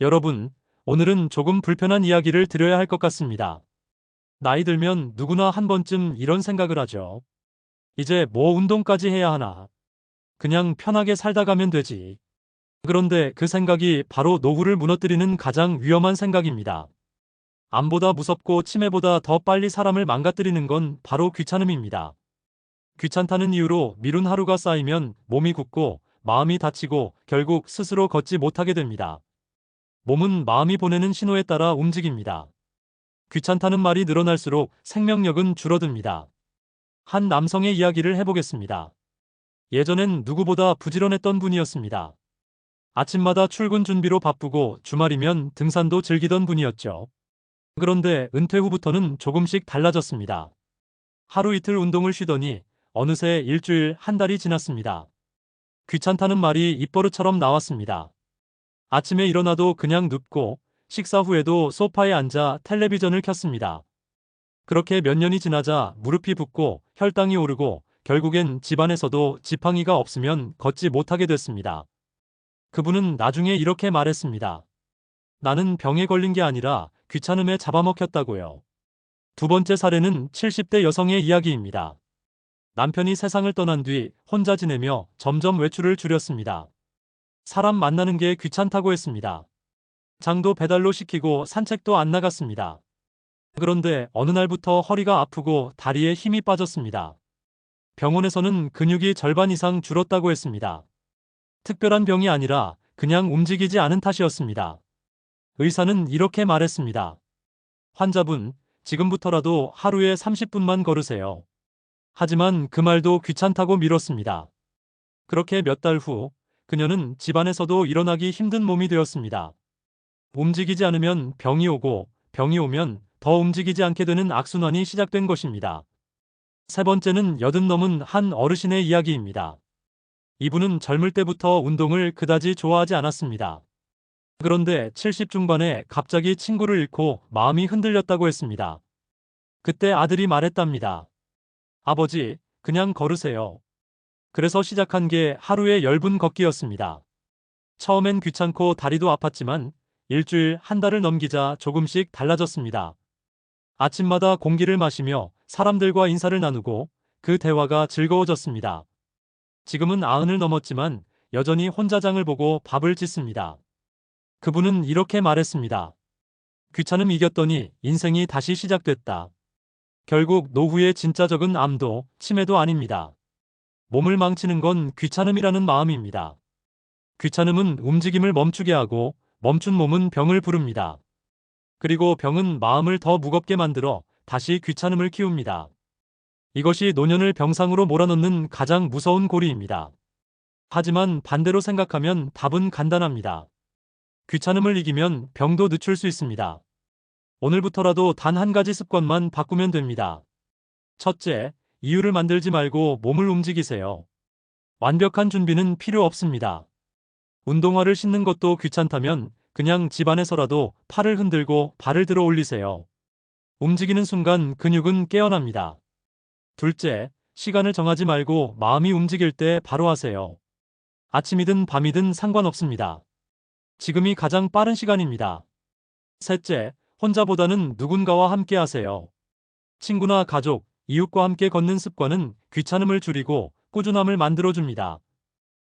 여러분, 오늘은 조금 불편한 이야기를 드려야 할 것 같습니다. 나이 들면 누구나 한 번쯤 이런 생각을 하죠. 이제 뭐 운동까지 해야 하나. 그냥 편하게 살다 가면 되지. 그런데 그 생각이 바로 노후를 무너뜨리는 가장 위험한 생각입니다. 암보다 무섭고 치매보다 더 빨리 사람을 망가뜨리는 건 바로 귀찮음입니다. 귀찮다는 이유로 미룬 하루가 쌓이면 몸이 굳고 마음이 다치고 결국 스스로 걷지 못하게 됩니다. 몸은 마음이 보내는 신호에 따라 움직입니다. 귀찮다는 말이 늘어날수록 생명력은 줄어듭니다. 한 남성의 이야기를 해보겠습니다. 예전엔 누구보다 부지런했던 분이었습니다. 아침마다 출근 준비로 바쁘고 주말이면 등산도 즐기던 분이었죠. 그런데 은퇴 후부터는 조금씩 달라졌습니다. 하루 이틀 운동을 쉬더니 어느새 일주일 한 달이 지났습니다. 귀찮다는 말이 입버릇처럼 나왔습니다. 아침에 일어나도 그냥 눕고 식사 후에도 소파에 앉아 텔레비전을 켰습니다. 그렇게 몇 년이 지나자 무릎이 붓고 혈당이 오르고 결국엔 집안에서도 지팡이가 없으면 걷지 못하게 됐습니다. 그분은 나중에 이렇게 말했습니다. 나는 병에 걸린 게 아니라 귀찮음에 잡아먹혔다고요. 두 번째 사례는 70대 여성의 이야기입니다. 남편이 세상을 떠난 뒤 혼자 지내며 점점 외출을 줄였습니다. 사람 만나는 게 귀찮다고 했습니다. 장도 배달로 시키고 산책도 안 나갔습니다. 그런데 어느 날부터 허리가 아프고 다리에 힘이 빠졌습니다. 병원에서는 근육이 절반 이상 줄었다고 했습니다. 특별한 병이 아니라 그냥 움직이지 않은 탓이었습니다. 의사는 이렇게 말했습니다. 환자분, 지금부터라도 하루에 30분만 걸으세요. 하지만 그 말도 귀찮다고 미뤘습니다. 그렇게 몇 달 후, 그녀는 집안에서도 일어나기 힘든 몸이 되었습니다. 움직이지 않으면 병이 오고, 병이 오면 더 움직이지 않게 되는 악순환이 시작된 것입니다. 세 번째는 여든 넘은 한 어르신의 이야기입니다. 이분은 젊을 때부터 운동을 그다지 좋아하지 않았습니다. 그런데 70 중반에 갑자기 친구를 잃고 마음이 흔들렸다고 했습니다. 그때 아들이 말했답니다. 아버지, 그냥 걸으세요. 그래서 시작한 게 하루에 10분 걷기였습니다. 처음엔 귀찮고 다리도 아팠지만 일주일 한 달을 넘기자 조금씩 달라졌습니다. 아침마다 공기를 마시며 사람들과 인사를 나누고 그 대화가 즐거워졌습니다. 지금은 아흔을 넘었지만 여전히 혼자장을 보고 밥을 짓습니다. 그분은 이렇게 말했습니다. 귀찮음 이겼더니 인생이 다시 시작됐다. 결국 노후의 진짜 적은 암도 치매도 아닙니다. 몸을 망치는 건 귀찮음이라는 마음입니다. 귀찮음은 움직임을 멈추게 하고 멈춘 몸은 병을 부릅니다. 그리고 병은 마음을 더 무겁게 만들어 다시 귀찮음을 키웁니다. 이것이 노년을 병상으로 몰아넣는 가장 무서운 고리입니다. 하지만 반대로 생각하면 답은 간단합니다. 귀찮음을 이기면 병도 늦출 수 있습니다. 오늘부터라도 단 한 가지 습관만 바꾸면 됩니다. 첫째, 이유를 만들지 말고 몸을 움직이세요. 완벽한 준비는 필요 없습니다. 운동화를 신는 것도 귀찮다면 그냥 집 안에서라도 팔을 흔들고 발을 들어 올리세요. 움직이는 순간 근육은 깨어납니다. 둘째, 시간을 정하지 말고 마음이 움직일 때 바로 하세요. 아침이든 밤이든 상관없습니다. 지금이 가장 빠른 시간입니다. 셋째, 혼자보다는 누군가와 함께 하세요. 친구나 가족, 이웃과 함께 걷는 습관은 귀찮음을 줄이고 꾸준함을 만들어줍니다.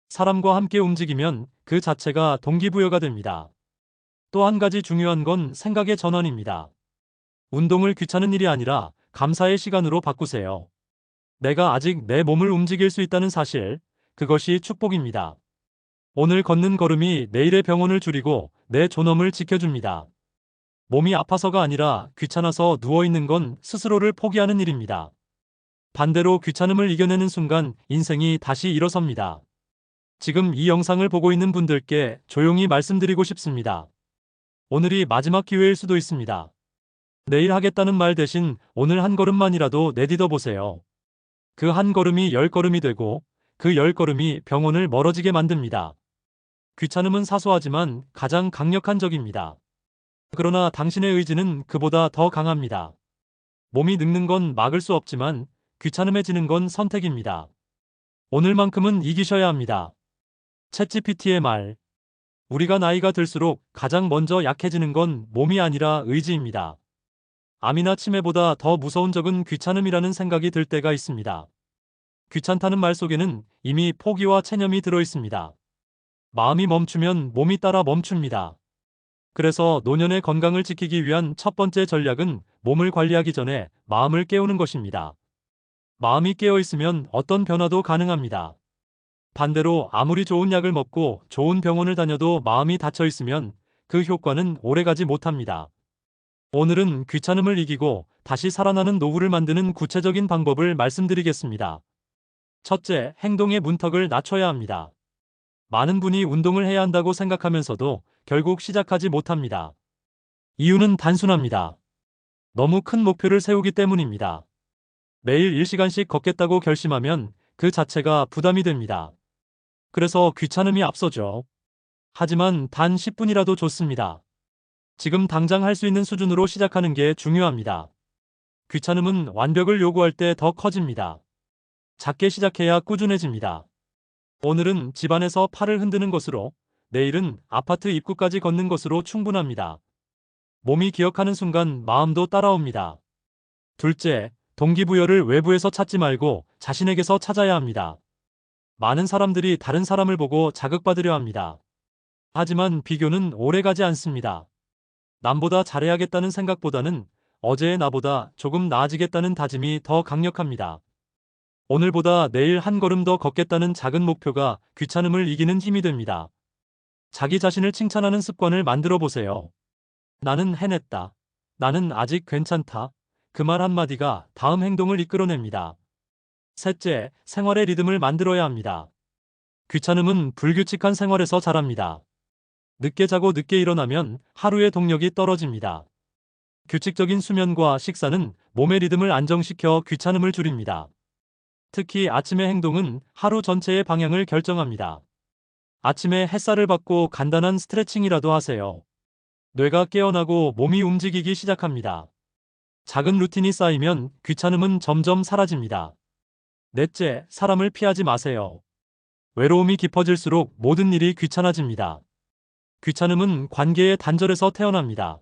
사람과 함께 움직이면 그 자체가 동기부여가 됩니다. 또 한 가지 중요한 건 생각의 전환입니다. 운동을 귀찮은 일이 아니라 감사의 시간으로 바꾸세요. 내가 아직 내 몸을 움직일 수 있다는 사실, 그것이 축복입니다. 오늘 걷는 걸음이 내일의 병원을 줄이고 내 존엄을 지켜줍니다. 몸이 아파서가 아니라 귀찮아서 누워있는 건 스스로를 포기하는 일입니다. 반대로 귀찮음을 이겨내는 순간 인생이 다시 일어섭니다. 지금 이 영상을 보고 있는 분들께 조용히 말씀드리고 싶습니다. 오늘이 마지막 기회일 수도 있습니다. 내일 하겠다는 말 대신 오늘 한 걸음만이라도 내딛어 보세요. 그 한 걸음이 열 걸음이 되고 그 열 걸음이 병원을 멀어지게 만듭니다. 귀찮음은 사소하지만 가장 강력한 적입니다. 그러나 당신의 의지는 그보다 더 강합니다. 몸이 늙는 건 막을 수 없지만 귀찮음해지는 건 선택입니다. 오늘만큼은 이기셔야 합니다. 챗GPT의 말. 우리가 나이가 들수록 가장 먼저 약해지는 건 몸이 아니라 의지입니다. 암이나 치매보다 더 무서운 적은 귀찮음이라는 생각이 들 때가 있습니다. 귀찮다는 말 속에는 이미 포기와 체념이 들어 있습니다. 마음이 멈추면 몸이 따라 멈춥니다. 그래서 노년의 건강을 지키기 위한 첫 번째 전략은 몸을 관리하기 전에 마음을 깨우는 것입니다. 마음이 깨어 있으면 어떤 변화도 가능합니다. 반대로 아무리 좋은 약을 먹고 좋은 병원을 다녀도 마음이 닫혀 있으면 그 효과는 오래가지 못합니다. 오늘은 귀찮음을 이기고 다시 살아나는 노후를 만드는 구체적인 방법을 말씀드리겠습니다. 첫째, 행동의 문턱을 낮춰야 합니다. 많은 분이 운동을 해야 한다고 생각하면서도 결국 시작하지 못합니다. 이유는 단순합니다. 너무 큰 목표를 세우기 때문입니다. 매일 1시간씩 걷겠다고 결심하면 그 자체가 부담이 됩니다. 그래서 귀찮음이 앞서죠. 하지만 단 10분이라도 좋습니다. 지금 당장 할 수 있는 수준으로 시작하는 게 중요합니다. 귀찮음은 완벽을 요구할 때 더 커집니다. 작게 시작해야 꾸준해집니다. 오늘은 집안에서 팔을 흔드는 것으로, 내일은 아파트 입구까지 걷는 것으로 충분합니다. 몸이 기억하는 순간 마음도 따라옵니다. 둘째, 동기부여를 외부에서 찾지 말고 자신에게서 찾아야 합니다. 많은 사람들이 다른 사람을 보고 자극받으려 합니다. 하지만 비교는 오래가지 않습니다. 남보다 잘해야겠다는 생각보다는 어제의 나보다 조금 나아지겠다는 다짐이 더 강력합니다. 오늘보다 내일 한 걸음 더 걷겠다는 작은 목표가 귀찮음을 이기는 힘이 됩니다. 자기 자신을 칭찬하는 습관을 만들어 보세요. 나는 해냈다. 나는 아직 괜찮다. 그 말 한마디가 다음 행동을 이끌어냅니다. 셋째, 생활의 리듬을 만들어야 합니다. 귀찮음은 불규칙한 생활에서 자랍니다. 늦게 자고 늦게 일어나면 하루의 동력이 떨어집니다. 규칙적인 수면과 식사는 몸의 리듬을 안정시켜 귀찮음을 줄입니다. 특히 아침의 행동은 하루 전체의 방향을 결정합니다. 아침에 햇살을 받고 간단한 스트레칭이라도 하세요. 뇌가 깨어나고 몸이 움직이기 시작합니다. 작은 루틴이 쌓이면 귀찮음은 점점 사라집니다. 넷째, 사람을 피하지 마세요. 외로움이 깊어질수록 모든 일이 귀찮아집니다. 귀찮음은 관계의 단절에서 태어납니다.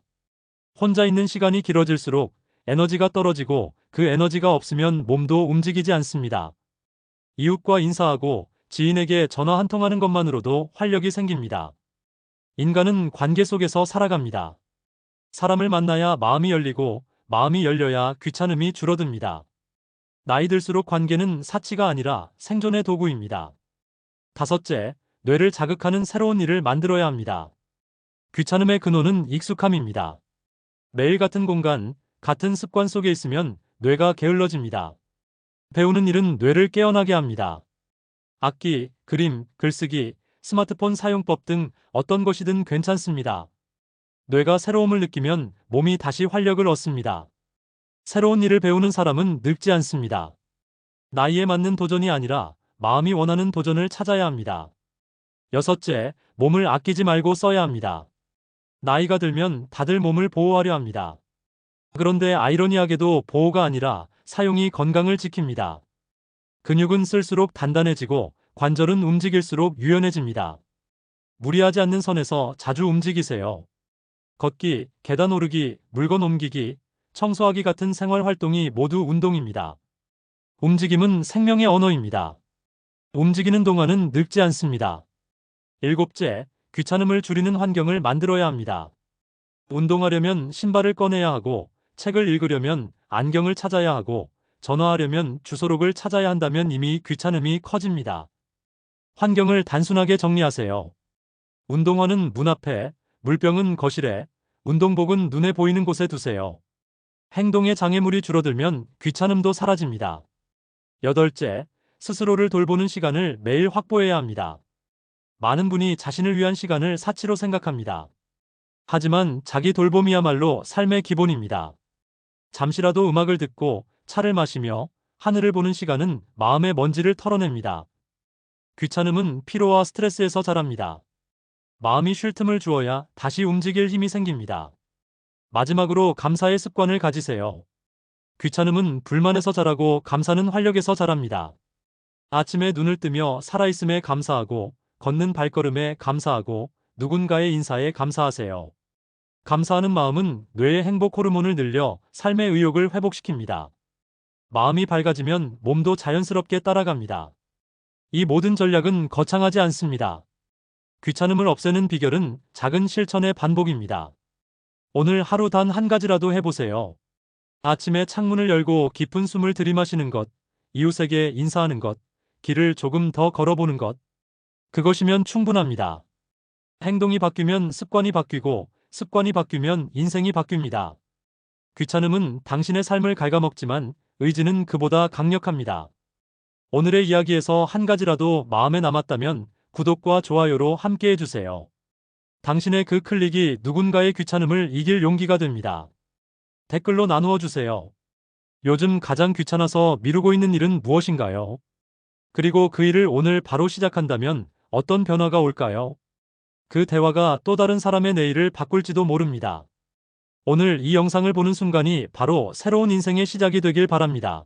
혼자 있는 시간이 길어질수록 에너지가 떨어지고 그 에너지가 없으면 몸도 움직이지 않습니다. 이웃과 인사하고 지인에게 전화 한 통 하는 것만으로도 활력이 생깁니다. 인간은 관계 속에서 살아갑니다. 사람을 만나야 마음이 열리고 마음이 열려야 귀찮음이 줄어듭니다. 나이 들수록 관계는 사치가 아니라 생존의 도구입니다. 다섯째, 뇌를 자극하는 새로운 일을 만들어야 합니다. 귀찮음의 근원은 익숙함입니다. 매일 같은 공간, 같은 습관 속에 있으면 뇌가 게을러집니다. 배우는 일은 뇌를 깨어나게 합니다. 악기, 그림, 글쓰기, 스마트폰 사용법 등 어떤 것이든 괜찮습니다. 뇌가 새로움을 느끼면 몸이 다시 활력을 얻습니다. 새로운 일을 배우는 사람은 늙지 않습니다. 나이에 맞는 도전이 아니라 마음이 원하는 도전을 찾아야 합니다. 여섯째, 몸을 아끼지 말고 써야 합니다. 나이가 들면 다들 몸을 보호하려 합니다. 그런데 아이러니하게도 보호가 아니라 사용이 건강을 지킵니다. 근육은 쓸수록 단단해지고 관절은 움직일수록 유연해집니다. 무리하지 않는 선에서 자주 움직이세요. 걷기, 계단 오르기, 물건 옮기기, 청소하기 같은 생활 활동이 모두 운동입니다. 움직임은 생명의 언어입니다. 움직이는 동안은 늙지 않습니다. 일곱째, 귀찮음을 줄이는 환경을 만들어야 합니다. 운동하려면 신발을 꺼내야 하고, 책을 읽으려면 안경을 찾아야 하고, 전화하려면 주소록을 찾아야 한다면 이미 귀찮음이 커집니다. 환경을 단순하게 정리하세요. 운동화는 문 앞에, 물병은 거실에, 운동복은 눈에 보이는 곳에 두세요. 행동의 장애물이 줄어들면 귀찮음도 사라집니다. 여덟째, 스스로를 돌보는 시간을 매일 확보해야 합니다. 많은 분이 자신을 위한 시간을 사치로 생각합니다. 하지만 자기 돌봄이야말로 삶의 기본입니다. 잠시라도 음악을 듣고 차를 마시며 하늘을 보는 시간은 마음의 먼지를 털어냅니다. 귀찮음은 피로와 스트레스에서 자랍니다. 마음이 쉴 틈을 주어야 다시 움직일 힘이 생깁니다. 마지막으로 감사의 습관을 가지세요. 귀찮음은 불만에서 자라고 감사는 활력에서 자랍니다. 아침에 눈을 뜨며 살아있음에 감사하고 걷는 발걸음에 감사하고 누군가의 인사에 감사하세요. 감사하는 마음은 뇌의 행복 호르몬을 늘려 삶의 의욕을 회복시킵니다. 마음이 밝아지면 몸도 자연스럽게 따라갑니다. 이 모든 전략은 거창하지 않습니다. 귀찮음을 없애는 비결은 작은 실천의 반복입니다. 오늘 하루 단 한 가지라도 해보세요. 아침에 창문을 열고 깊은 숨을 들이마시는 것, 이웃에게 인사하는 것, 길을 조금 더 걸어보는 것. 그것이면 충분합니다. 행동이 바뀌면 습관이 바뀌고 습관이 바뀌면 인생이 바뀝니다. 귀찮음은 당신의 삶을 갉아먹지만 의지는 그보다 강력합니다. 오늘의 이야기에서 한 가지라도 마음에 남았다면 구독과 좋아요로 함께 해주세요. 당신의 그 클릭이 누군가의 귀찮음을 이길 용기가 됩니다. 댓글로 나누어 주세요. 요즘 가장 귀찮아서 미루고 있는 일은 무엇인가요? 그리고 그 일을 오늘 바로 시작한다면 어떤 변화가 올까요? 그 대화가 또 다른 사람의 내일을 바꿀지도 모릅니다. 오늘 이 영상을 보는 순간이 바로 새로운 인생의 시작이 되길 바랍니다.